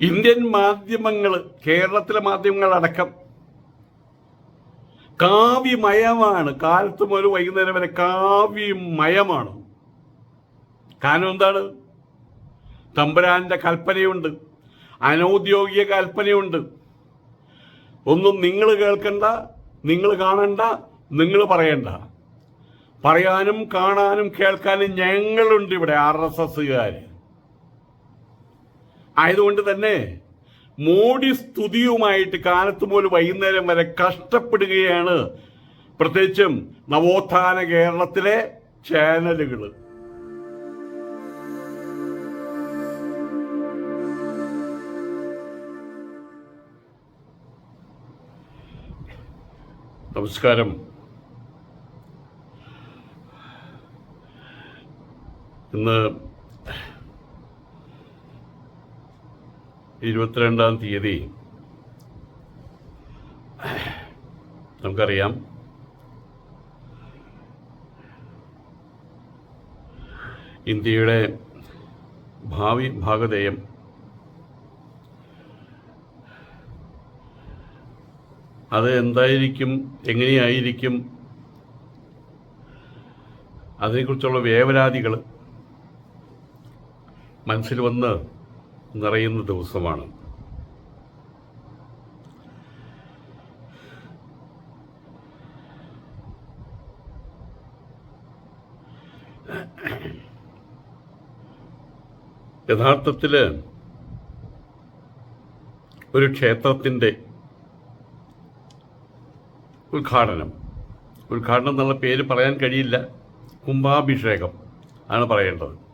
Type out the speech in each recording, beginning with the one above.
Indian മാധ്യമങ്ങൾ കേരളത്തിലെ മാധ്യമങ്ങളടക്കം കാവ്യമയമാണ്. കാലത്ത് മുതൽ വൈകുന്നേരം വരെ കാവ്യമയമാണ്. കാരണം എന്താണ്? തമ്പുരാന്റെ കൽപ്പനയുണ്ട്. അനൗദ്യോഗിക കൽപ്പനയുണ്ട്. ഒന്നും നിങ്ങൾ കേൾക്കണ്ട നിങ്ങൾ കാണണ്ട നിങ്ങൾ പറയണ്ട. പറയാനും കാണാനും കേൾക്കാനും ഞങ്ങളുണ്ട് ഇവിടെ ആർ എസ് എസ്സുകാർ ആയതുകൊണ്ട് തന്നെ മോഡി സ്തുതിയുമായിട്ട് കാലത്ത് പോലും വൈകുന്നേരം വരെ കഷ്ടപ്പെടുകയാണ്. പ്രത്യേകിച്ചും നവോത്ഥാന കേരളത്തിലെ ചാനലുകൾ നമസ്കാരം. ഇന്ന് ഇരുപത്തിരണ്ടാം തീയതി. നമുക്കറിയാം. ഇന്ത്യയുടെ ഭാവി ഭാഗധേയം. അത് എന്തായിരിക്കും എങ്ങനെയായിരിക്കും അതിനെക്കുറിച്ചുള്ള വേവലാതികൾ മനസ്സിൽ വന്ന് നിറയുന്ന ദിവസമാണ്. യഥാർത്ഥത്തിൽ ഒരു ക്ഷേത്രത്തിന്റെ ഉദ്ഘാടനം. ഉദ്ഘാടനം എന്നുള്ള പേര് പറയാൻ കഴിയില്ല. കുംഭാഭിഷേകം ആണ് പറയേണ്ടത്.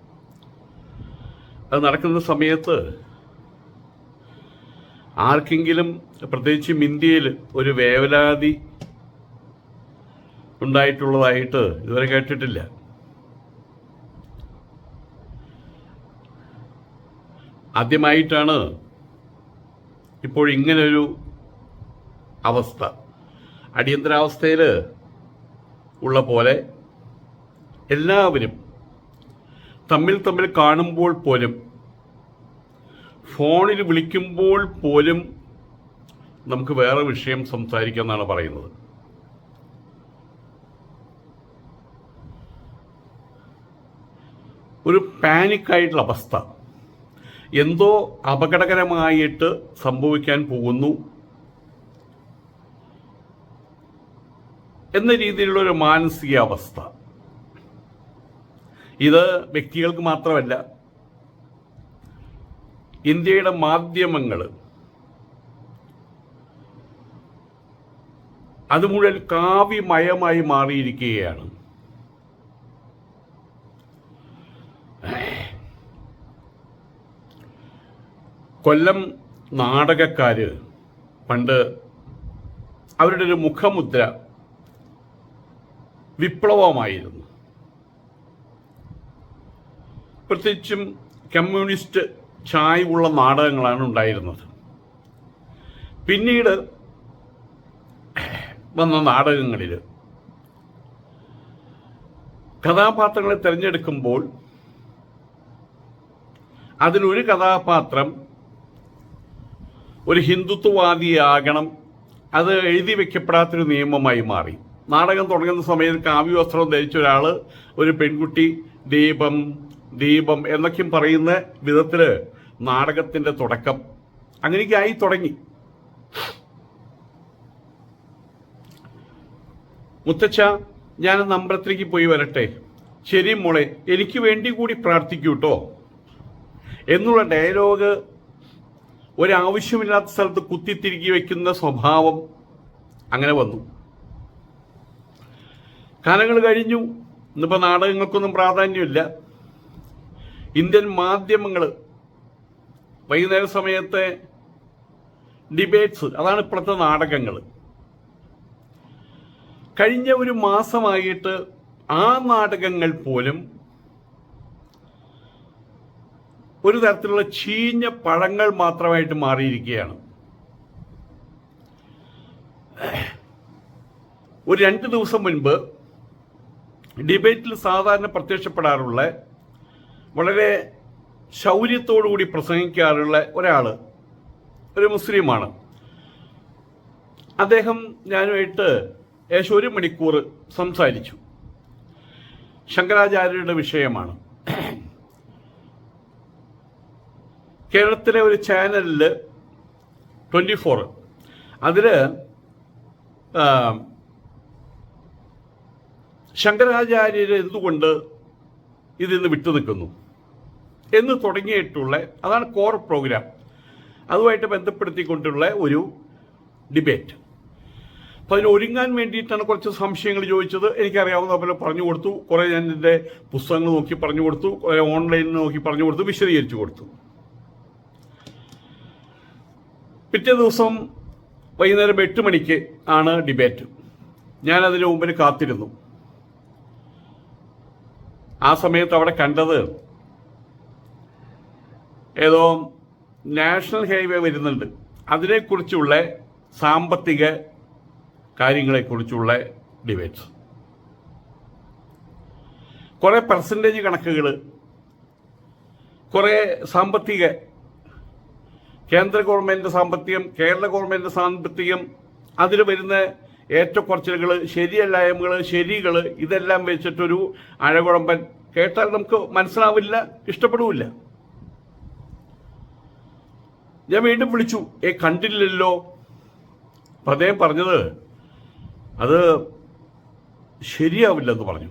അത് നടക്കുന്ന സമയത്ത് ആർക്കെങ്കിലും പ്രത്യേകിച്ചും ഇന്ത്യയിൽ ഒരു വേവലാതി ഉണ്ടായിട്ടുള്ളതായിട്ട് ഇതുവരെ കേട്ടിട്ടില്ല. ആദ്യമായിട്ടാണ് ഇപ്പോൾ ഇങ്ങനൊരു അവസ്ഥ. അടിയന്തരാവസ്ഥയിൽ ഉള്ള പോലെ എല്ലാവരും തമ്മിൽ തമ്മിൽ കാണുമ്പോൾ പോലും ഫോണിൽ വിളിക്കുമ്പോൾ പോലും നമുക്ക് വേറെ വിഷയം സംസാരിക്കാം എന്നാണ് പറയുന്നത്. ഒരു പാനിക്കായിട്ടുള്ള അവസ്ഥ. എന്തോ അപകടകരമായിട്ട് സംഭവിക്കാൻ പോകുന്നു. എന്ന രീതിയിലുള്ള ഒരു മാനസികാവസ്ഥ. ഇത് വ്യക്തികൾക്ക് മാത്രമല്ല ഇന്ത്യയുടെ മാധ്യമങ്ങൾ അത് മുഴുവൻ കാവ്യമയമായി മാറിയിരിക്കുകയാണ്. കൊല്ലം നാടകക്കാര് പണ്ട് അവരുടെ ഒരു മുഖമുദ്ര വിപ്ലവമായിരുന്നു. പ്രത്യേകിച്ചും കമ്മ്യൂണിസ്റ്റ് ചായ്വുള്ള നാടകങ്ങളാണ് ഉണ്ടായിരുന്നത്. പിന്നീട് വന്ന നാടകങ്ങളിൽ കഥാപാത്രങ്ങളെ തിരഞ്ഞെടുക്കുമ്പോൾ അതിലൊരു കഥാപാത്രം ഒരു ഹിന്ദുത്വവാദിയാകണം അത് എഴുതി വെക്കപ്പെടാത്തൊരു നിയമമായി മാറി. നാടകം തുടങ്ങുന്ന സമയത്ത് കാവ്യവസ്ത്രം ധരിച്ച ഒരാൾ ഒരു പെൺകുട്ടി ദീപം ദീപം എന്നൊക്കെയും പറയുന്ന വിധത്തിൽ നാടകത്തിന്റെ തുടക്കം അങ്ങനെയൊക്കെ ആയി തുടങ്ങി. മുത്തച്ഛ ഞാൻ നമ്പരത്തിലേക്ക് പോയി വരട്ടെ. ശരി മോളെ എനിക്ക് വേണ്ടി കൂടി പ്രാർത്ഥിക്കൂ കേട്ടോ എന്നുള്ള ഡയലോഗ് ഒരാവശ്യമില്ലാത്ത സ്ഥലത്ത് കുത്തിത്തിരുകി വയ്ക്കുന്ന സ്വഭാവം അങ്ങനെ വന്നു. കാലങ്ങൾ കഴിഞ്ഞു. ഇന്നിപ്പോൾ നാടകങ്ങൾക്കൊന്നും പ്രാധാന്യമില്ല. ഇന്ത്യൻ മാധ്യമങ്ങൾ വൈകുന്നേര സമയത്തെ ഡിബേറ്റ്സ് അതാണ് ഇപ്പോഴത്തെ നാടകങ്ങൾ കഴിഞ്ഞ ഒരു മാസമായിട്ട് ആ നാടകങ്ങൾ പോലും ഒരു തരത്തിലുള്ള ചീഞ്ഞ പഴങ്ങൾ മാത്രമായിട്ട് മാറിയിരിക്കുകയാണ്. ഒരു രണ്ട് ദിവസം മുൻപ് ഡിബേറ്റിൽ സാധാരണ പ്രത്യക്ഷപ്പെടാറുള്ള വളരെ ശൗര്യത്തോടുകൂടി പ്രസംഗിക്കാറുള്ള ഒരാൾ ഒരു മുസ്ലിമാണ്. അദ്ദേഹം ഞാനുമായിട്ട് ഏകദേശം ഒരു മണിക്കൂർ സംസാരിച്ചു. ശങ്കരാചാര്യരുടെ വിഷയമാണ്. കേരളത്തിലെ ഒരു ചാനലിൽ ട്വന്റി ഫോർ അതിൽ ശങ്കരാചാര്യർ എന്തുകൊണ്ട് ഇതിന്ന് വിട്ടുനിൽക്കുന്നു? എന്ന് തുടങ്ങിയിട്ടുള്ള അതാണ് കോർ പ്രോഗ്രാം അതുമായിട്ട് ബന്ധപ്പെടുത്തിക്കൊണ്ടുള്ള ഒരു ഡിബേറ്റ് അപ്പോൾ അതിന് ഒരുങ്ങാൻ വേണ്ടിയിട്ടാണ് കുറച്ച് സംശയങ്ങൾ ചോദിച്ചത്. എനിക്കറിയാവുന്ന പോലെ പറഞ്ഞു കൊടുത്തു. കുറേ ഞാൻ എന്റെ പുസ്തകങ്ങൾ നോക്കി പറഞ്ഞു കൊടുത്തു. കുറേ ഓൺലൈനിൽ നോക്കി പറഞ്ഞു കൊടുത്തു. വിശദീകരിച്ചു കൊടുത്തു. പിറ്റേ ദിവസം വൈകുന്നേരം എട്ട് മണിക്ക് ആണ് ഡിബേറ്റ് ഞാൻ അതിന് മുമ്പിൽ കാത്തിരുന്നു. ആ സമയത്ത് അവിടെ കണ്ടത് ഏതോ നാഷണൽ ഹൈവേ വരുന്നുണ്ട്. അതിനെക്കുറിച്ചുള്ള സാമ്പത്തിക കാര്യങ്ങളെക്കുറിച്ചുള്ള ഡിബേറ്റ്സ്. കുറേ പെർസെന്റേജ് കണക്കുകൾ കുറേ സാമ്പത്തിക കേന്ദ്ര ഗവൺമെന്റ് സാമ്പത്തികം കേരള ഗവൺമെന്റ് സാമ്പത്തികം അതിൽ വരുന്ന ഏറ്റക്കുറച്ചിലുകൾ ശരിയല്ലായ്മകൾ ശരികൾ ഇതെല്ലാം വെച്ചിട്ടൊരു അഴകുഴമ്പൻ കേട്ടാൽ നമുക്ക് മനസ്സിലാവില്ല ഇഷ്ടപ്പെടില്ല. ഞാൻ വീണ്ടും വിളിച്ചു. ഏ കണ്ടില്ലല്ലോ. അപ്പം അദ്ദേഹം പറഞ്ഞത് അത് ശരിയാവില്ലെന്ന് പറഞ്ഞു.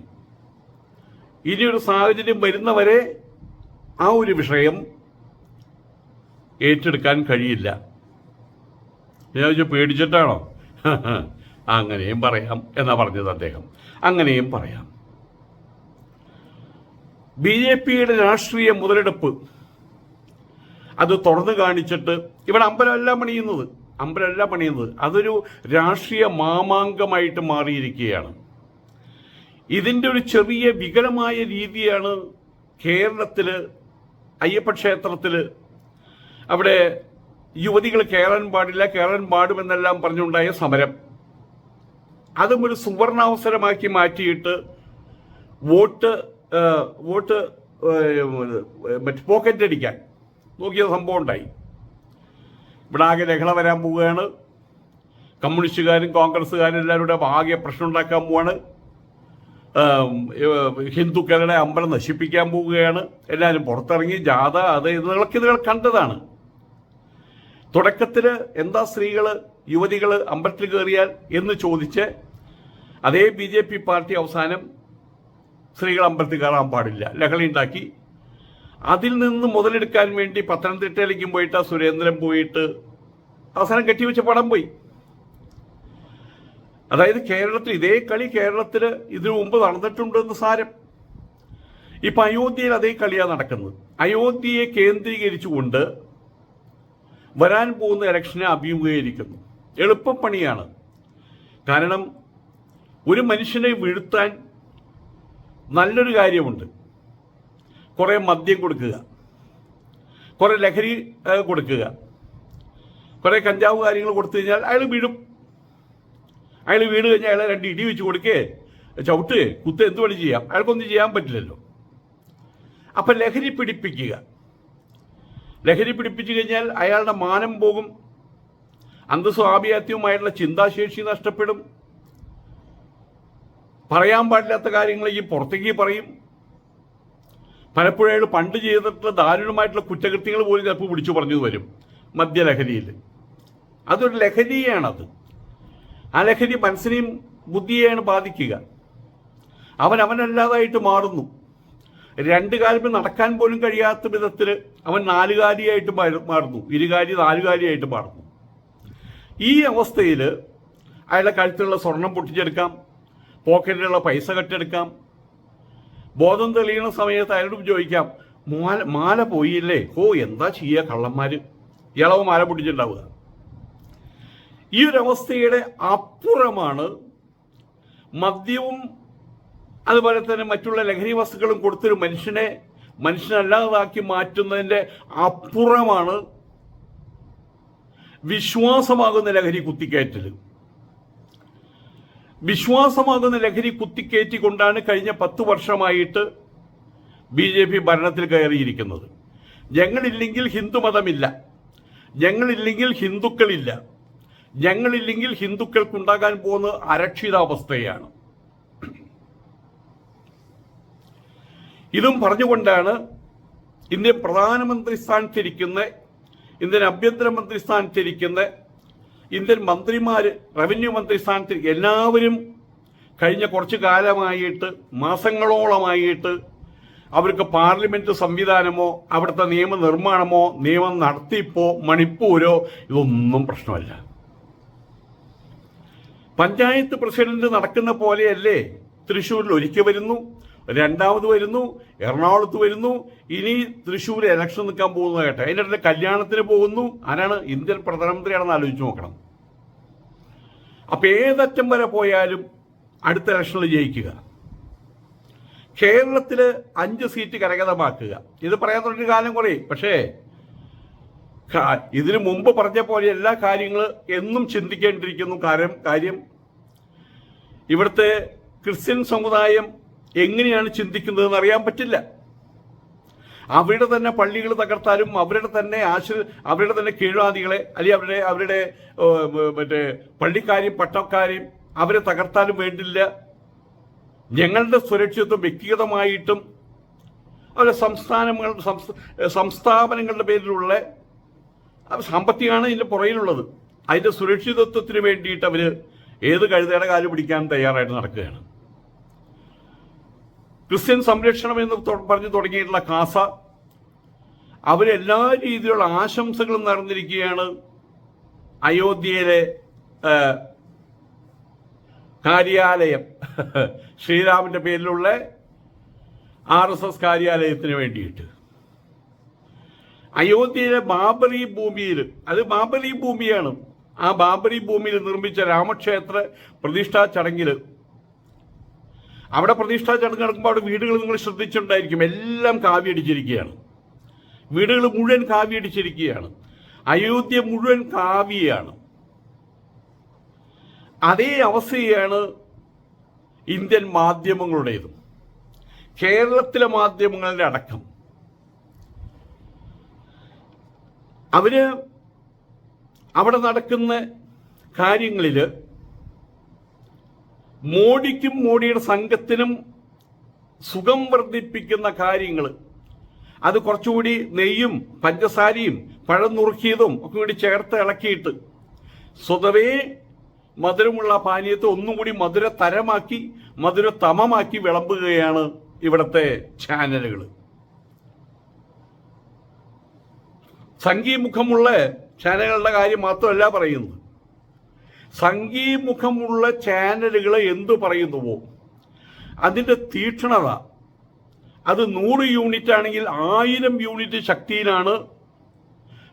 ഇനിയൊരു സാഹചര്യം വരുന്നവരെ ആ ഒരു വിഷയം ഏറ്റെടുക്കാൻ കഴിയില്ല. ഞാൻ ചോദിച്ചു പേടിച്ചിട്ടാണോ? അങ്ങനെയും പറയാം എന്നാ പറഞ്ഞത് അദ്ദേഹം. അങ്ങനെയും പറയാം. ബി ജെ പിയുടെ രാഷ്ട്രീയ മുതലെടുപ്പ് അത് തുറന്നു കാണിച്ചിട്ട് ഇവിടെ അമ്പലമല്ല പണിയുന്നത്. അമ്പലമല്ല പണിയുന്നത്. അതൊരു രാഷ്ട്രീയ മാമാങ്കമായിട്ട് മാറിയിരിക്കുകയാണ്. ഇതിന്റെ ഒരു ചെറിയ വികലമായ രീതിയാണ് കേരളത്തിൽ അയ്യപ്പ ക്ഷേത്രത്തിൽ അവിടെ യുവതികൾ കയറാൻ പാടില്ല കയറാൻ പാടുമെന്നെല്ലാം പറഞ്ഞുണ്ടായ സമരം. അതും ഒരു സുവർണാവസരമാക്കി മാറ്റിയിട്ട് വോട്ട് വോട്ട് മറ്റ് പോക്കറ്റ് അടിക്കാൻ നോക്കിയ സംഭവം ഉണ്ടായി. ഇവിടെ ആകെ ലഹള വരാൻ പോവുകയാണ്. കമ്മ്യൂണിസ്റ്റുകാരും കോൺഗ്രസ്സുകാരും എല്ലാവരുടെ ആകെ പ്രശ്നം ഉണ്ടാക്കാൻ പോവാണ്. ഹിന്ദുക്കളുടെ അമ്പലം നശിപ്പിക്കാൻ പോവുകയാണ്. എല്ലാവരും പുറത്തിറങ്ങി ജാഥ അത് ഇതൊക്കെ ഇതുകൾ കണ്ടതാണ്. തുടക്കത്തിൽ എന്താ സ്ത്രീകൾ യുവതികൾ അമ്പലത്തിൽ കയറിയാൽ എന്ന് ചോദിച്ച് അതേ ബി ജെ പി പാർട്ടി അവസാനം സ്ത്രീകൾ അമ്പലത്തിൽ കയറാൻ പാടില്ല. ലഹളി ഉണ്ടാക്കി അതിൽ നിന്ന് മുതലെടുക്കാൻ വേണ്ടി പത്തനംതിട്ടയിലേക്കും പോയിട്ട് ആ സുരേന്ദ്രൻ പോയിട്ട് അവസാനം കെട്ടിവെച്ച പടം പോയി. അതായത് കേരളത്തിൽ ഇതേ കളി കേരളത്തിൽ ഇതിനു മുമ്പ് നടന്നിട്ടുണ്ടെന്ന് സാരം. ഇപ്പൊ അയോധ്യയിൽ അതേ കളിയാണ് നടക്കുന്നത്. അയോധ്യയെ കേന്ദ്രീകരിച്ചുകൊണ്ട് വരാൻ പോകുന്ന ഇലക്ഷനെ അഭിമുഖീകരിക്കുന്നു. എളുപ്പപ്പണിയാണ് കാരണം ഒരു മനുഷ്യനെ വീഴ്ത്താൻ നല്ലൊരു കാര്യമുണ്ട്. കുറേ മദ്യം കൊടുക്കുക. കുറേ ലഹരി കൊടുക്കുക. കുറേ കഞ്ചാവ് കാര്യങ്ങൾ കൊടുത്തു കഴിഞ്ഞാൽ അയാൾ വീഴും. അയാൾ വീട് കഴിഞ്ഞാൽ അയാളെ രണ്ട് ഇടി വെച്ച് കൊടുക്കേ ചവിട്ട് കുത്ത് എന്ത് പണി ചെയ്യാം. അയാൾക്കൊന്നും ചെയ്യാൻ പറ്റില്ലല്ലോ. അപ്പം ലഹരി പിടിപ്പിക്കുക. ലഹരി പിടിപ്പിച്ചു കഴിഞ്ഞാൽ അയാളുടെ മാനം പോകും. അന്തസ്വാഭിയാത്യവുമായിട്ടുള്ള ചിന്താശേഷി നഷ്ടപ്പെടും. പറയാൻ പാടില്ലാത്ത കാര്യങ്ങൾ ഈ പുറത്തേക്ക് പറയും. പലപ്പോഴും പണ്ട് ചെയ്തിട്ടുള്ള ദാരുണമായിട്ടുള്ള കുറ്റകൃത്യങ്ങൾ പോലും ചിലപ്പോൾ വിളിച്ചു പറഞ്ഞു വരും മദ്യലഹരിയിൽ. അതൊരു ലഹരിയാണത്. ആ ലഹരി മനസ്സിനെയും ബുദ്ധിയെയാണ് ബാധിക്കുക. അവൻ അവനല്ലാതായിട്ട് മാറുന്നു. രണ്ട് കാലം നടക്കാൻ പോലും കഴിയാത്ത വിധത്തിൽ അവൻ നാലുകാലിയായിട്ട് മാറുന്നു. ഇരുകാലി നാലുകാലിയായിട്ട് മാറുന്നു. ഈ അവസ്ഥയിൽ അയാളുടെ കഴുത്തിലുള്ള സ്വർണം പൊട്ടിച്ചെടുക്കാം. പോക്കറ്റിലുള്ള പൈസ കെട്ടെടുക്കാം ബോധം തെളിയുന്ന സമയത്ത് അയാളോട് ചോദിക്കാം മാല മാല പോയില്ലേ? ഓ എന്താ ചെയ്യുക കള്ളന്മാർ ഇളവ് മാല പൊട്ടിച്ചിട്ടുണ്ടാവുക. ഈ ഒരു അവസ്ഥയുടെ അപ്പുറമാണ് മദ്യവും അതുപോലെ തന്നെ മറ്റുള്ള ലഹരി വസ്തുക്കളും കൊടുത്തൊരു മനുഷ്യനെ മനുഷ്യനല്ലാതാക്കി മാറ്റുന്നതിന്റെ അപ്പുറമാണ് വിശ്വാസമാകുന്ന ലഹരി കുത്തിക്കയറ്റൽ വിശ്വാസമാകുന്ന ലഹരി കുത്തിക്കയറ്റിക്കൊണ്ടാണ് കഴിഞ്ഞ പത്ത് വർഷമായിട്ട് ബി ജെ പി ഭരണത്തിൽ കയറിയിരിക്കുന്നത്. ഞങ്ങളില്ലെങ്കിൽ ഹിന്ദുമതമില്ല. ഞങ്ങളില്ലെങ്കിൽ ഹിന്ദുക്കളില്ല. ഞങ്ങളില്ലെങ്കിൽ ഹിന്ദുക്കൾക്കുണ്ടാകാൻ പോകുന്ന അരക്ഷിതാവസ്ഥയാണ്. ഇതും പറഞ്ഞുകൊണ്ടാണ് ഇന്ത്യൻ പ്രധാനമന്ത്രി സ്ഥാനത്തിരിക്കുന്ന ഇന്ത്യൻ ആഭ്യന്തരമന്ത്രി സ്ഥാനത്തിരിക്കുന്ന ഇന്ത്യൻ മന്ത്രിമാർ റവന്യൂ മന്ത്രി സ്ഥാനത്തിൽ എല്ലാവരും കഴിഞ്ഞ കുറച്ച് കാലമായിട്ട് മാസങ്ങളോളമായിട്ട് അവർക്ക് പാർലമെന്റ് സംവിധാനമോ അവിടുത്തെ നിയമനിർമ്മാണമോ നിയമം നടത്തിപ്പോ മണിപ്പൂരോ ഇതൊന്നും പ്രശ്നമല്ല. പഞ്ചായത്ത് പ്രസിഡന്റ് നടക്കുന്ന പോലെയല്ലേ? തൃശ്ശൂരിൽ ഒരിക്കൽ വരുന്നു. രണ്ടാമത് വരുന്നു എറണാകുളത്ത് വരുന്നു. ഇനി തൃശ്ശൂർ ഇലക്ഷൻ നിൽക്കാൻ പോകുന്ന കേട്ടെ. അതിന്റെ കല്യാണത്തിന് പോകുന്നു. ആരാണ്? ഇന്ത്യൻ പ്രധാനമന്ത്രിയാണെന്ന് ആലോചിച്ച് നോക്കണം. അപ്പൊ ഏതറ്റം വരെ പോയാലും അടുത്ത ഇലക്ഷനിൽ ജയിക്കുക. കേരളത്തിൽ അഞ്ച് സീറ്റ് കരകതമാക്കുക ഇത് പറയാൻ തുടങ്ങിയ കാലം കുറേ. പക്ഷേ ഇതിനു മുമ്പ് പറഞ്ഞ പോലെ എല്ലാ കാര്യങ്ങൾ എന്നും ചിന്തിക്കേണ്ടിയിരിക്കുന്നു. കാര്യം കാര്യം ഇവിടുത്തെ ക്രിസ്ത്യൻ സമുദായം എങ്ങനെയാണ് ചിന്തിക്കുന്നതെന്ന് അറിയാൻ പറ്റില്ല. അവരുടെ തന്നെ പള്ളികൾ തകർത്താലും അവരുടെ തന്നെ ആശ്ര അവരുടെ തന്നെ കീഴാദികളെ അല്ലെങ്കിൽ അവരുടെ അവരുടെ മറ്റേ പള്ളിക്കാരെയും പട്ടക്കാരെയും അവരെ തകർത്താലും വേണ്ടില്ല. ഞങ്ങളുടെ സുരക്ഷിതത്വം വ്യക്തിഗതമായിട്ടും അവരുടെ സംസ്ഥാനങ്ങൾ സംസ്ഥ- സംസ്ഥാപനങ്ങളുടെ പേരിലുള്ള സാമ്പത്തികമാണ് ഇതിന്റെ പുറയിലുള്ളത് അതിന്റെ സുരക്ഷിതത്വത്തിന് വേണ്ടിയിട്ട് അവർ ഏത് കഴുതയുടെ കാൽ പിടിക്കാൻ തയ്യാറായിട്ട് നടക്കുകയാണ്. ക്രിസ്ത്യൻ സംരക്ഷണം എന്ന് പറഞ്ഞു തുടങ്ങിയിട്ടുള്ള കാസ അവരെല്ലാ രീതിയിലുള്ള ആശംസകളും നടന്നിരിക്കുകയാണ് അയോധ്യയിലെ കാര്യാലയം. ശ്രീരാമന്റെ പേരിലുള്ള ആർ എസ് എസ് കാര്യാലയത്തിന് വേണ്ടിയിട്ട്. അയോധ്യയിലെ ബാബറി ഭൂമിയിൽ അത് ബാബറി ഭൂമിയാണ്. ആ ബാബറി ഭൂമിയിൽ നിർമ്മിച്ച രാമക്ഷേത്ര പ്രതിഷ്ഠാ ചടങ്ങിൽ അവിടെ പ്രതിഷ്ഠാ ചടങ്ങ് നടക്കുമ്പോൾ അവിടെ വീടുകൾ നിങ്ങൾ ശ്രദ്ധിച്ചിട്ടുണ്ടായിരിക്കും. എല്ലാം കാവ്യടിച്ചിരിക്കുകയാണ് വീടുകൾ മുഴുവൻ കാവ്യടിച്ചിരിക്കുകയാണ് അയോധ്യ മുഴുവൻ കാവ്യയാണ് അതേ അവസ്ഥയാണ് ഇന്ത്യൻ മാധ്യമങ്ങളുടേതും. കേരളത്തിലെ മാധ്യമങ്ങളുടെ അടക്കം. അവർ അവിടെ നടക്കുന്ന കാര്യങ്ങളിൽ മോഡിക്കും മോഡിയുടെ സംഘത്തിനും സുഖം വർദ്ധിപ്പിക്കുന്ന കാര്യങ്ങൾ അത് കുറച്ചുകൂടി നെയ്യും പഞ്ചസാരയും പഴം നുറുക്കിയതും ഒക്കെ കൂടി ചേർത്ത് ഇളക്കിയിട്ട് സ്വതവേ മധുരമുള്ള പാനീയത്തെ ഒന്നും കൂടി മധുര തരമാക്കി മധുര തമമാക്കി വിളമ്പുകയാണ് ഇവിടുത്തെ ചാനലുകൾ സംഗീമുഖമുള്ള ചാനലുകളുടെ കാര്യം മാത്രമല്ല പറയുന്നത്. സംഗീമുഖമുള്ള ചാനലുകൾ എന്തു പറയുന്നുവോ? അതിന്റെ തീക്ഷണത. അത് നൂറ് യൂണിറ്റ് ആണെങ്കിൽ ആയിരം യൂണിറ്റ് ശക്തിയിലാണ്.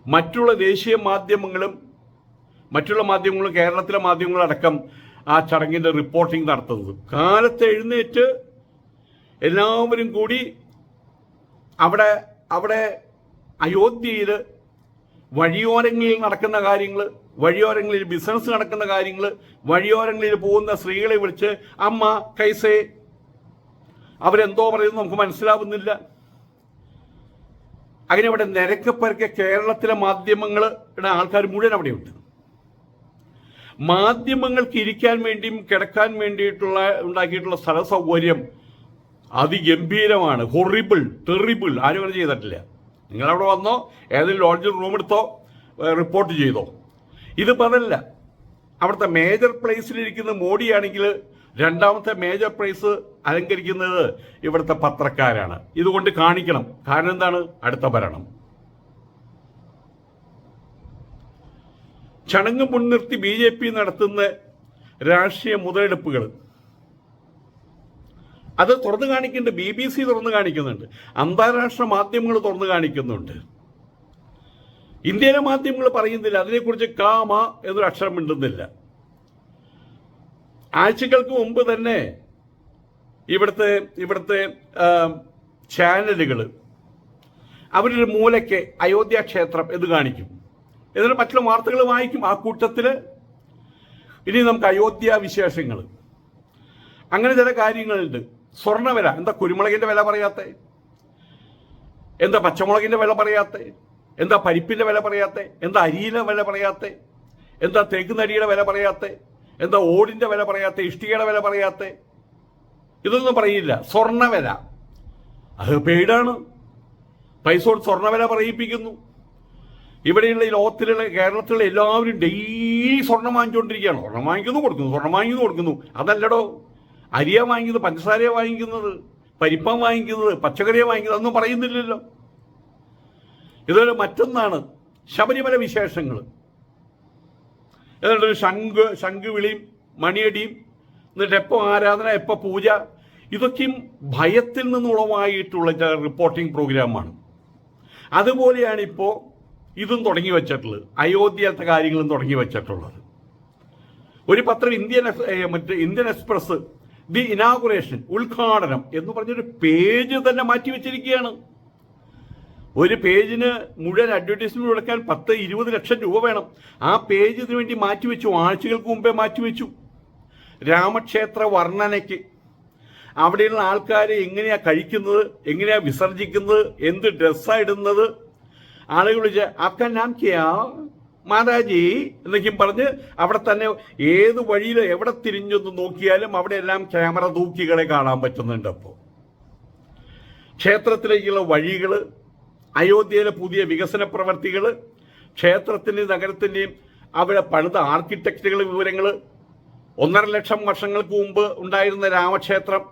മറ്റുള്ള ദേശീയ മാധ്യമങ്ങളും മറ്റുള്ള മാധ്യമങ്ങളും കേരളത്തിലെ മാധ്യമങ്ങളടക്കം ആ ചടങ്ങിന്റെ റിപ്പോർട്ടിംഗ് നടത്തുന്നത്. കാലത്ത് എഴുന്നേറ്റ് എല്ലാവരും കൂടി അവിടെ അവിടെ അയോധ്യയിൽ വഴിയോരങ്ങളിൽ നടക്കുന്ന കാര്യങ്ങൾ വഴിയോരങ്ങളിൽ ബിസിനസ് നടക്കുന്ന കാര്യങ്ങൾ വഴിയോരങ്ങളിൽ പോകുന്ന സ്ത്രീകളെ വിളിച്ച് അമ്മ കൈസേ. അവരെന്തോ പറയുന്നത് നമുക്ക് മനസ്സിലാവുന്നില്ല. അങ്ങനെ അവിടെ നിരക്കപ്പരക്കെ കേരളത്തിലെ മാധ്യമങ്ങളുടെ ആൾക്കാർ മുഴുവൻ അവിടെയുണ്ട്. മാധ്യമങ്ങൾക്ക് ഇരിക്കാൻ വേണ്ടിയും കിടക്കാൻ വേണ്ടിയിട്ടുള്ള ഉണ്ടാക്കിയിട്ടുള്ള സ്ഥല സൗകര്യം അതിഗംഭീരമാണ്. ഹൊറിബിൾ ടെറിബിൾ ആരും അങ്ങനെ ചെയ്തിട്ടില്ല. നിങ്ങളവിടെ വന്നോ ഏതെങ്കിലും ലോഡ്ജിൽ റൂം എടുത്തോ റിപ്പോർട്ട് ചെയ്തോ. ഇതിപ്പോൾ അതല്ല അവിടുത്തെ മേജർ പ്ലേസിലിരിക്കുന്ന മോഡിയാണെങ്കിൽ രണ്ടാമത്തെ മേജർ പ്രൈസ് അലങ്കരിക്കുന്നത് ഇവിടുത്തെ പത്രക്കാരാണ്. ഇതുകൊണ്ട് കാണിക്കണം. കാരണം എന്താണ്? അടുത്ത ഭരണം. ചടങ്ങ് മുൻനിർത്തി ബി ജെ പി നടത്തുന്ന രാഷ്ട്രീയ മുതലെടുപ്പുകൾ. അത് തുറന്നു കാണിക്കുന്നുണ്ട്. ബി ബി സി തുറന്നു കാണിക്കുന്നുണ്ട്. അന്താരാഷ്ട്ര മാധ്യമങ്ങൾ തുറന്നു കാണിക്കുന്നുണ്ട്. ഇന്ത്യയിലെ മാധ്യമങ്ങൾ പറയുന്നില്ല. അതിനെക്കുറിച്ച് കാമ എന്നൊരു അക്ഷരം മിണ്ടുന്നില്ല. ആഴ്ചകൾക്ക് മുമ്പ് തന്നെ ഇവിടുത്തെ ഇവിടുത്തെ ചാനലുകൾ അവരൊരു മൂലയ്ക്ക് അയോധ്യ ക്ഷേത്രം എന്ന് കാണിക്കും. എന്നിട്ട് മറ്റുള്ള വാർത്തകൾ വായിക്കും ആ കൂട്ടത്തിൽ ഇനി നമുക്ക് അയോധ്യ വിശേഷങ്ങൾ അങ്ങനെ ചില കാര്യങ്ങളുണ്ട്. സ്വർണവില. എന്താ കുരുമുളകിന്റെ വില പറയാത്ത? എന്താ പച്ചമുളകിന്റെ വില പറയാത്ത? എന്താ പരിപ്പിന്റെ വില പറയാത്തെ? എന്താ അരിയിലെ വില പറയാത്തെ? എന്താ തേക്കുനടിയുടെ വില പറയാത്തെ? എന്താ ഓടിന്റെ വില പറയാത്തെ? ഇഷ്ടികയുടെ വില പറയാത്തെ? ഇതൊന്നും പറയില്ല. സ്വർണ വില. അത് പെയ്ഡാണ് പൈസ സ്വർണ വില പറയിപ്പിക്കുന്നു. ഇവിടെയുള്ള ഈ ലോകത്തിലുള്ള കേരളത്തിലുള്ള എല്ലാവരും ഡെയിലി സ്വർണം വാങ്ങിച്ചുകൊണ്ടിരിക്കുകയാണ്. സ്വർണം വാങ്ങിക്കുന്നു കൊടുക്കുന്നു സ്വർണം വാങ്ങിക്കുന്നു കൊടുക്കുന്നു. അതല്ലടോ. അരിയ വാങ്ങിക്കുന്നത് പഞ്ചസാരയാണ് വാങ്ങിക്കുന്നത് പരിപ്പം വാങ്ങിക്കുന്നത് പച്ചക്കറിയാണ് വാങ്ങിക്കുന്നത് അതൊന്നും പറയുന്നില്ലല്ലോ. ഇതൊരു മറ്റൊന്നാണ് ശബരിമല വിശേഷങ്ങൾ. എന്നിട്ടൊരു ശംഖ് ശംഖുവിളിയും മണിയടിയും എന്നിട്ട് എപ്പോൾ ആരാധന എപ്പോൾ പൂജ ഇതൊക്കെയും ഭയത്തിൽ നിന്നുളവായിട്ടുള്ള ചില റിപ്പോർട്ടിംഗ് പ്രോഗ്രാമാണ് അതുപോലെയാണ് ഇപ്പോൾ ഇതും തുടങ്ങി വെച്ചിട്ടുള്ളത്. അയോധ്യത്തെ കാര്യങ്ങളും തുടങ്ങി വെച്ചിട്ടുള്ളത്. ഒരു പത്രം ഇന്ത്യൻ മറ്റേ ഇന്ത്യൻ എക്സ്പ്രസ് ദി ഇനാഗുറേഷൻ ഉദ്ഘാടനം എന്ന് പറഞ്ഞൊരു പേജ് തന്നെ മാറ്റി വെച്ചിരിക്കുകയാണ്. ഒരു പേജിന് മുഴുവൻ അഡ്വർടൈസ്മെന്റ് കൊടുക്കാൻ പത്ത് ഇരുപത് ലക്ഷം രൂപ വേണം. ആ പേജ് ഇതിനു വേണ്ടി മാറ്റിവെച്ചു. ആഴ്ചകൾക്ക് മുമ്പേ മാറ്റിവെച്ചു. രാമക്ഷേത്ര വർണനയ്ക്ക്. അവിടെയുള്ള ആൾക്കാർ എങ്ങനെയാ കഴിക്കുന്നത് എങ്ങനെയാ വിസർജിക്കുന്നത് എന്ത് ഡ്രസ്സാ ഇടുന്നത്? ആളുകൾ വിളിച്ച് ആപ്കാ നാം കിയാ? മാതാജി? എന്നൊക്കെയും പറഞ്ഞ് അവിടെ തന്നെ ഏത് വഴിയിൽ എവിടെ തിരിഞ്ഞൊന്ന് നോക്കിയാലും അവിടെ എല്ലാം ക്യാമറ തൂക്കികളെ കാണാൻ പറ്റുന്നുണ്ട് അപ്പോൾ. ക്ഷേത്രത്തിലേക്കുള്ള വഴികൾ അയോധ്യയിലെ പുതിയ വികസന പ്രവർത്തികൾ ക്ഷേത്രത്തിന്റെയും നഗരത്തിന്റെയും അവിടെ പണിത ആർക്കിടെക്റ്റുകൾ വിവരങ്ങൾ ഒന്നര ലക്ഷം വർഷങ്ങൾക്ക് മുമ്പ് ഉണ്ടായിരുന്ന രാമക്ഷേത്രം.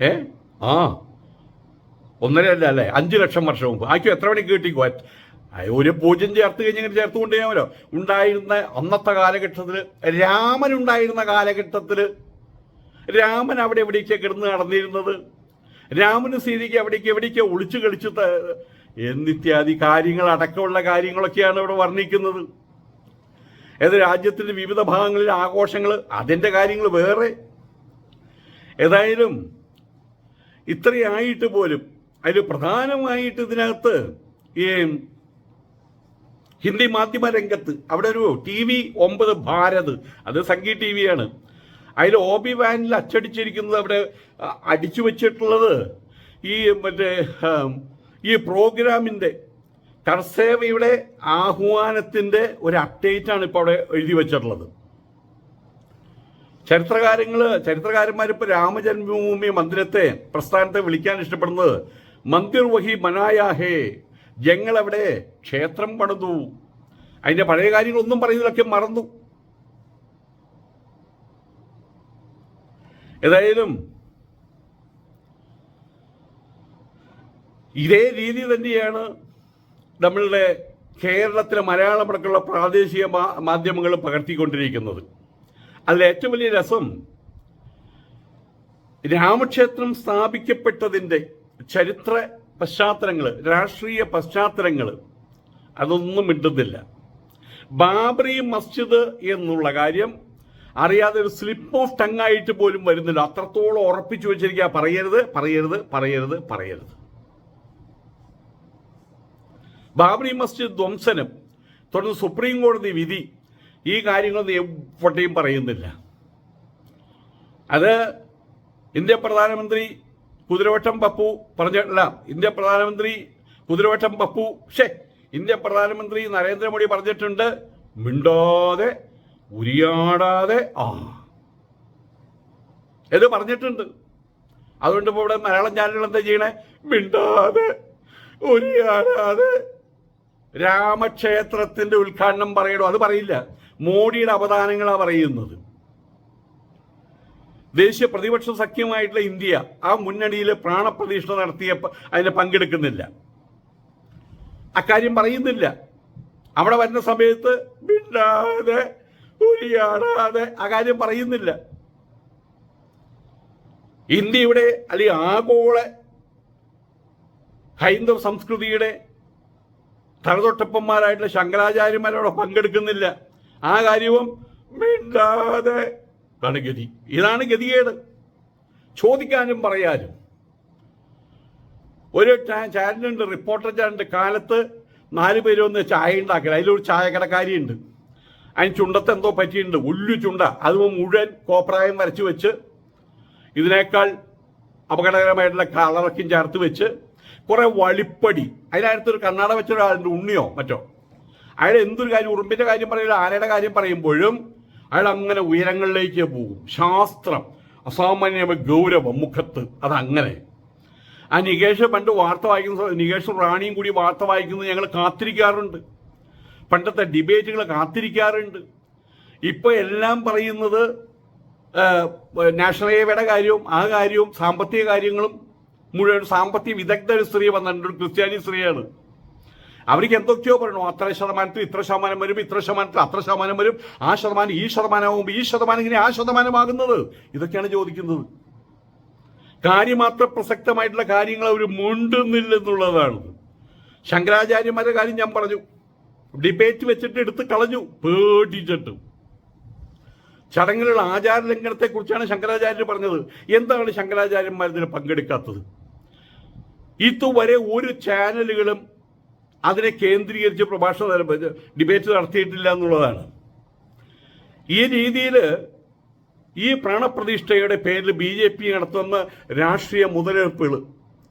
ഏ? ആ. ഒന്നര അല്ല അല്ലേ? അഞ്ച് ലക്ഷം വർഷം മുമ്പ്. ആക്കി എത്ര മണിക്ക് കിട്ടിക്കോ? ഒരു പൂജ്യം ചേർത്ത് കഴിഞ്ഞ് ഇങ്ങനെ ചേർത്ത് കൊണ്ടുപോയാമല്ലോ. ഉണ്ടായിരുന്ന അന്നത്തെ കാലഘട്ടത്തിൽ രാമൻ ഉണ്ടായിരുന്ന കാലഘട്ടത്തിൽ രാമൻ അവിടെ എവിടെയൊക്കെ കിടന്ന് നടന്നിരുന്നത്? രാമന് സീതയ്ക്ക് എവിടേക്ക് എവിടേക്ക് ഒളിച്ചു കളിച്ചു എന്നിത്യാദി കാര്യങ്ങൾ അടക്കമുള്ള കാര്യങ്ങളൊക്കെയാണ് ഇവിടെ വർണിക്കുന്നത്. ഏത് രാജ്യത്തിന്റെ വിവിധ ഭാഗങ്ങളിൽ ആഘോഷങ്ങൾ അതിന്റെ കാര്യങ്ങൾ വേറെ. ഏതായാലും ഇത്രയായിട്ട് പോലും അതിൽ പ്രധാനമായിട്ട് ഇതിനകത്ത് ഈ ഹിന്ദി മാധ്യമ രംഗത്ത് അവിടെ ഒരു ടി വി ഒമ്പത് ഭാരത് അത് സംഗീത ടി വിയാണ് അതിൽ ഒ ബി വാനിൽ അച്ചടിച്ചിരിക്കുന്നത് അവിടെ അടിച്ചു വച്ചിട്ടുള്ളത് ഈ മറ്റേ ഈ പ്രോഗ്രാമിന്റെ കർസേവയുടെ ആഹ്വാനത്തിന്റെ ഒരു അപ്ഡേറ്റ് ആണ് ഇപ്പോൾ അവിടെ എഴുതി വച്ചിട്ടുള്ളത്. ചരിത്രകാരങ്ങൾ ചരിത്രകാരന്മാർ ഇപ്പോൾ രാമജന്മഭൂമി മന്ദിരത്തെ പ്രസ്ഥാനത്തെ വിളിക്കാൻ ഇഷ്ടപ്പെടുന്നത് മന്ദിർ വഹി മനായാഹേ ജങ്ങളവിടെ ക്ഷേത്രം പണിതു. അതിന്റെ പഴയ കാര്യങ്ങളൊന്നും പറയുന്നതൊക്കെ മറന്നു. ഏതായാലും ഇതേ രീതി തന്നെയാണ് നമ്മളുടെ കേരളത്തിലെ മലയാളം അടക്കമുള്ള പ്രാദേശിക മാധ്യമങ്ങൾ പകർത്തിക്കൊണ്ടിരിക്കുന്നത്. അതിൽ ഏറ്റവും വലിയ രസം രാമക്ഷേത്രം സ്ഥാപിക്കപ്പെട്ടതിന്റെ ചരിത്ര പശ്ചാത്തലങ്ങൾ രാഷ്ട്രീയ പശ്ചാത്തലങ്ങൾ അതൊന്നും മിണ്ടുന്നില്ല. ബാബറി മസ്ജിദ് എന്നുള്ള കാര്യം അറിയാതെ ഒരു സ്ലിപ്പ് ഓഫ് ടങ് ആയിട്ട് പോലും വരുന്നില്ല. അത്രത്തോളം ഉറപ്പിച്ചു വെച്ചിരിക്കുക പറയരുത് പറയരുത് പറയരുത് പറയരുത്. ബാബറി മസ്ജിദ് ധ്വംസനം തുടർന്ന് സുപ്രീം കോടതി വിധി ഈ കാര്യങ്ങളൊന്നും എവിടെയും പറയുന്നില്ല. അത് ഇന്ത്യ പ്രധാനമന്ത്രി കുതിരവട്ടം പപ്പു പറഞ്ഞിട്ടില്ല. ഇന്ത്യ പ്രധാനമന്ത്രി കുതിരവട്ടം പപ്പു ഷേ ഇന്ത്യ പ്രധാനമന്ത്രി നരേന്ദ്രമോദി പറഞ്ഞിട്ടുണ്ട്. മിണ്ടാതെ ഉരിയാടാതെ ആ. എന്ന് പറഞ്ഞിട്ടുണ്ട്. അതുകൊണ്ട് ഇപ്പോൾ ഇവിടെ മലയാളം ചാനലുകൾ എന്താ ചെയ്യണേ? മിണ്ടാതെ ഉരിയാടാതെ രാമക്ഷേത്രത്തിന്റെ ഉദ്ഘാടനം പറയണോ? അത് പറയില്ല. മോഡിയുടെ അവദാനങ്ങളാണ് പറയുന്നത്. ദേശീയ പ്രതിപക്ഷ സഖ്യമായിട്ടുള്ള ഇന്ത്യ ആ മുന്നണിയിൽ പ്രാണപ്രതിഷ്ഠ നടത്തിയ അതിന് പങ്കെടുക്കുന്നില്ല. അക്കാര്യം പറയുന്നില്ല. അവിടെ വരുന്ന സമയത്ത് മിണ്ടാതെ ഉരിയാടാതെ ആ കാര്യം പറയുന്നില്ല. ഇന്ത്യയുടെ അല്ലെങ്കിൽ ആഗോള ഹൈന്ദവ സംസ്കൃതിയുടെ തലതൊട്ടപ്പന്മാരായിട്ടുള്ള ശങ്കരാചാര്യന്മാരവിടെ പങ്കെടുക്കുന്നില്ല. ആ കാര്യവും മിണ്ടാതെ ആണ് ഗതി. ഇതാണ് ഗതികേട്. ചോദിക്കാനും പറയാനും. ഒരു ചാനലുണ്ട് റിപ്പോർട്ടർ ചാനലുണ്ട് കാലത്ത് നാല് പേര് വന്ന് ചായ ഉണ്ടാക്കില്ല അതിലൊരു ചായക്കടക്കാരിയുണ്ട്. അതിന് ചുണ്ടത്ത് എന്തോ പറ്റിയിട്ടുണ്ട്. ഉള്ളു ചുണ്ട. അത് മുഴുവൻ കോപ്രായം വരച്ചു വെച്ച് ഇതിനേക്കാൾ അപകടകരമായിട്ടുള്ള കളറൊക്കെയും ചേർത്ത് വെച്ച് കുറെ വളിപ്പടി അതിനകത്തൊരു കണ്ണാട വെച്ചൊരാളുണ്ട് ഉണ്ണിയോ മറ്റോ? അയാൾ എന്തൊരു കാര്യം ഉറുമ്പിന്റെ കാര്യം പറയുമ്പോൾ ആനയുടെ കാര്യം പറയുമ്പോഴും അയാൾ അങ്ങനെ ഉയരങ്ങളിലേക്ക് പോകും. ശാസ്ത്രം അസാമാന്യ ഗൗരവം മുഖത്ത്. അതങ്ങനെ. ആ നികേഷ് പണ്ട് വാർത്ത വായിക്കുന്ന നികേഷും റാണിയും കൂടി വാർത്ത വായിക്കുന്നത് ഞങ്ങൾ കാത്തിരിക്കാറുണ്ട്. പണ്ടത്തെ ഡിബേറ്റുകൾ കാത്തിരിക്കാറുണ്ട്. ഇപ്പൊ എല്ലാം പറയുന്നത് നാഷണൽ ഹൈവേയുടെ കാര്യവും ആ കാര്യവും സാമ്പത്തിക കാര്യങ്ങളും മുഴുവൻ സാമ്പത്തിക വിദഗ്ധ ഒരു സ്ത്രീ വന്നിട്ടുണ്ട് ക്രിസ്ത്യാനി സ്ത്രീയാണ്. അവർക്ക് എന്തൊക്കെയോ പറയണോ അത്ര ശതമാനത്തിൽ ഇത്ര ശതമാനം വരും ഇത്ര ശതമാനത്തിൽ അത്ര ശതമാനം വരും ആ ശതമാനം ഈ ശതമാനമാകുമ്പോൾ ഈ ശതമാനം ഇങ്ങനെ ആ ശതമാനമാകുന്നത്. ഇതൊക്കെയാണ് ചോദിക്കുന്നത്. കാര്യമാത്ര പ്രസക്തമായിട്ടുള്ള കാര്യങ്ങൾ അവർ മുണ്ടുന്നില്ലെന്നുള്ളതാണ് ശങ്കരാചാര്യന്മാരുടെ കാര്യം ഞാൻ പറഞ്ഞു. ഡിബേറ്റ് വെച്ചിട്ട് എടുത്ത് കളഞ്ഞു. പേടിച്ചിട്ട് ചടങ്ങിലുള്ള ആചാര ലംഘനത്തെ കുറിച്ചാണ് ശങ്കരാചാര്യർ പറഞ്ഞത്. എന്താണ് ശങ്കരാചാര്യന്മാർ ഇതിന് പങ്കെടുക്കാത്തത്? ഇതുവരെ ഒരു ചാനലുകളും അതിനെ കേന്ദ്രീകരിച്ച് പ്രഭാഷണം ഡിബേറ്റ് നടത്തിയിട്ടില്ല എന്നുള്ളതാണ്. ഈ രീതിയിൽ ഈ പ്രാണപ്രതിഷ്ഠയുടെ പേരിൽ ബി ജെ പി നടത്തുന്ന രാഷ്ട്രീയ മുതലെടുപ്പുകൾ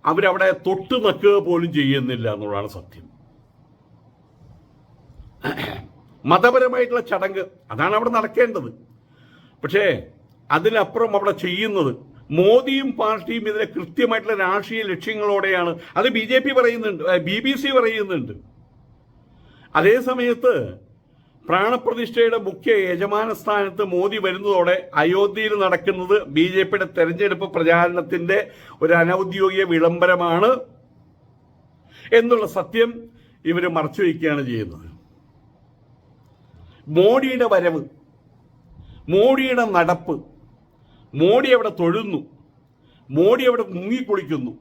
അവരവിടെ തൊട്ടു നക്കുക പോലും ചെയ്യുന്നില്ല എന്നുള്ളതാണ് സത്യം. മതപരമായിട്ടുള്ള ചടങ്ങ് അതാണ് അവിടെ നടക്കേണ്ടത്. പക്ഷേ അതിനപ്പുറം അവിടെ ചെയ്യുന്നത് മോദിയും പാർട്ടിയും ഇതിനെ കൃത്യമായിട്ടുള്ള രാഷ്ട്രീയ ലക്ഷ്യങ്ങളോടെയാണ്. അത് ബി ജെ പി പറയുന്നുണ്ട് ബി ബി സി പറയുന്നുണ്ട്. അതേസമയത്ത് പ്രാണപ്രതിഷ്ഠയുടെ മുഖ്യ യജമാന സ്ഥാനത്ത് മോദി വരുന്നതോടെ അയോധ്യയിൽ നടക്കുന്നത് ബി ജെ പിയുടെ തെരഞ്ഞെടുപ്പ് പ്രചാരണത്തിന്റെ ഒരു അനൌദ്യോഗിക വിളംബരമാണ് എന്നുള്ള സത്യം ഇവർ മറച്ചു വയ്ക്കുകയാണ് ചെയ്യുന്നത്. മോഡിയുടെ വരവ് മോഡിയുടെ നടപ്പ് മോഡി എവിടെ തൊഴുന്നു മോഡി എവിടെ മുങ്ങിക്കുളിക്കുന്നു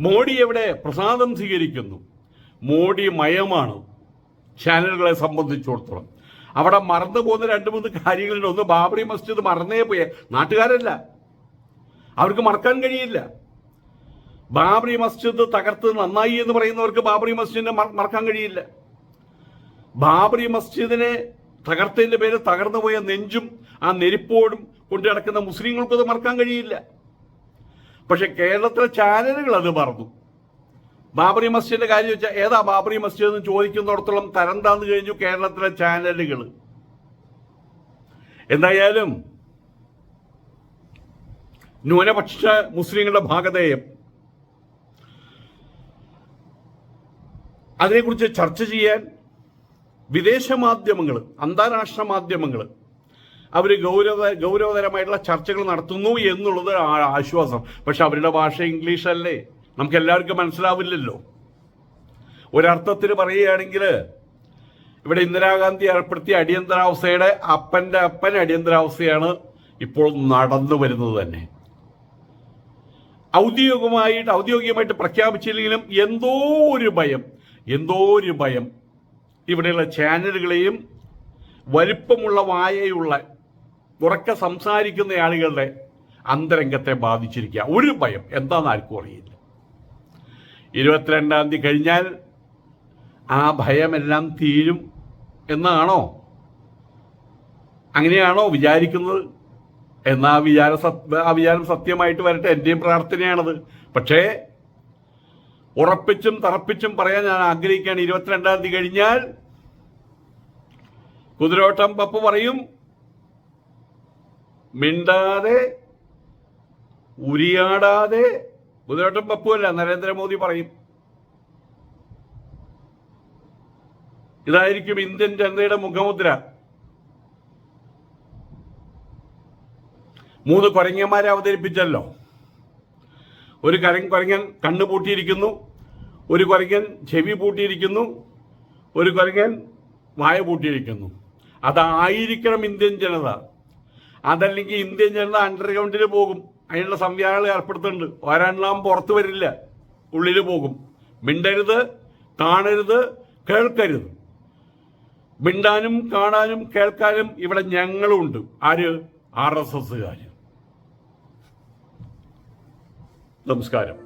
മോഡി എവിടെ പ്രസാദം സ്വീകരിക്കുന്നു മോഡി മയമാണ് ചാനലുകളെ സംബന്ധിച്ചിടത്തോളം. അവിടെ മറന്നു പോകുന്ന രണ്ട് മൂന്ന് കാര്യങ്ങളുണ്ട്. ഒന്ന് ബാബറി മസ്ജിദ് മറന്നേ പോയ. നാട്ടുകാരല്ല. അവർക്ക് മറക്കാൻ കഴിയില്ല. ബാബറി മസ്ജിദ് തകർത്ത് നന്നായി എന്ന് പറയുന്നവർക്ക് ബാബറി മസ്ജിദിനെ മറ- മറക്കാൻ കഴിയില്ല. ബാബറി മസ്ജിദിനെ തകർത്തതിന്റെ പേര് തകർന്നു പോയ നെഞ്ചും ആ നെരിപ്പോടും കൊണ്ടു നടക്കുന്ന മുസ്ലിങ്ങൾക്കും അത് മറക്കാൻ കഴിയില്ല. പക്ഷെ കേരളത്തിലെ ചാനലുകൾ അത് മറന്നു. ബാബറി മസ്ജിദിന്റെ കാര്യം വെച്ചാൽ ഏതാ ബാബറി മസ്ജിദ് എന്ന് ചോദിക്കുന്നിടത്തോളം തരം താന്ന് കഴിഞ്ഞു കേരളത്തിലെ ചാനലുകൾ. എന്തായാലും ന്യൂനപക്ഷ മുസ്ലിങ്ങളുടെ ഭാഗധേയം. അതിനെക്കുറിച്ച് ചർച്ച ചെയ്യാൻ വിദേശ മാധ്യമങ്ങൾ അന്താരാഷ്ട്ര മാധ്യമങ്ങൾ അവർ ഗൗരവ ഗൗരവതരമായിട്ടുള്ള ചർച്ചകൾ നടത്തുന്നു എന്നുള്ളത് ആശ്വാസം. പക്ഷെ അവരുടെ ഭാഷ ഇംഗ്ലീഷ് അല്ലേ നമുക്ക് എല്ലാവർക്കും മനസ്സിലാവില്ലല്ലോ. ഒരർത്ഥത്തിൽ പറയുകയാണെങ്കിൽ ഇവിടെ ഇന്ദിരാഗാന്ധി ഏർപ്പെടുത്തിയ അടിയന്തരാവസ്ഥയുടെ അപ്പന്റെ അപ്പൻ അടിയന്തരാവസ്ഥയാണ് ഇപ്പോൾ നടന്നു വരുന്നത് തന്നെ. ഔദ്യോഗികമായിട്ട് ഔദ്യോഗികമായിട്ട് പ്രഖ്യാപിച്ചില്ലെങ്കിലും എന്തോ ഒരു ഭയം എന്തോ ഒരു ഭയം ഇവിടെയുള്ള ചാനലുകളെയും വലിപ്പമുള്ള വായയുള്ള ഉറക്കെ സംസാരിക്കുന്ന ആളുകളുടെ അന്തരംഗത്തെ ബാധിച്ചിരിക്കുക. ഒരു ഭയം. എന്താണെന്ന് ആർക്കും അറിയില്ല. ഇരുപത്തിരണ്ടാം തീയതി കഴിഞ്ഞാൽ ആ ഭയമെല്ലാം തീരും എന്നാണോ? അങ്ങനെയാണോ വിചാരിക്കുന്നത്? എന്നാ വിചാര ആ വിചാരം സത്യമായിട്ട് വരട്ടെ. എന്റെയും പ്രാർത്ഥനയാണത്. പക്ഷേ ഉറപ്പിച്ചും തറപ്പിച്ചും പറയാൻ ഞാൻ ആഗ്രഹിക്കുകയാണ്. ഇരുപത്തിരണ്ടാം തീയതി കഴിഞ്ഞാൽ കുതിരോട്ടം പപ്പ് പറയും മിണ്ടാതെ ഉരിയാടാതെ കുതിരോട്ടം പപ്പു അല്ല നരേന്ദ്രമോദി പറയും. ഇതായിരിക്കും ഇന്ത്യൻ ജനതയുടെ മുഖമുദ്ര. മൂന്ന് കുരങ്ങന്മാരെ അവതരിപ്പിച്ചല്ലോ. ഒരു കരൻ കുരങ്ങൻ കണ്ണ് പൂട്ടിയിരിക്കുന്നു ഒരു കുരങ്ങൻ ചെവി പൂട്ടിയിരിക്കുന്നു ഒരു കുരങ്ങൻ വായ പൂട്ടിയിരിക്കുന്നു. അതായിരിക്കണം ഇന്ത്യൻ ജനത. അതല്ലെങ്കിൽ ഇന്ത്യൻ ജനത അണ്ടർഗ്രൗണ്ടിൽ പോകും. അതിനുള്ള സംവിധാനങ്ങൾ ഏർപ്പെടുത്തുന്നുണ്ട്. ഒരെണ്ണം പുറത്തു വരില്ല. ഉള്ളിൽ പോകും. മിണ്ടരുത് കാണരുത് കേൾക്കരുത്. മിണ്ടാനും കാണാനും കേൾക്കാനും ഇവിടെ ഞങ്ങളുണ്ട്. ആര്? ആർ എസ് എസ്സുകാർ നമസ്കാരം.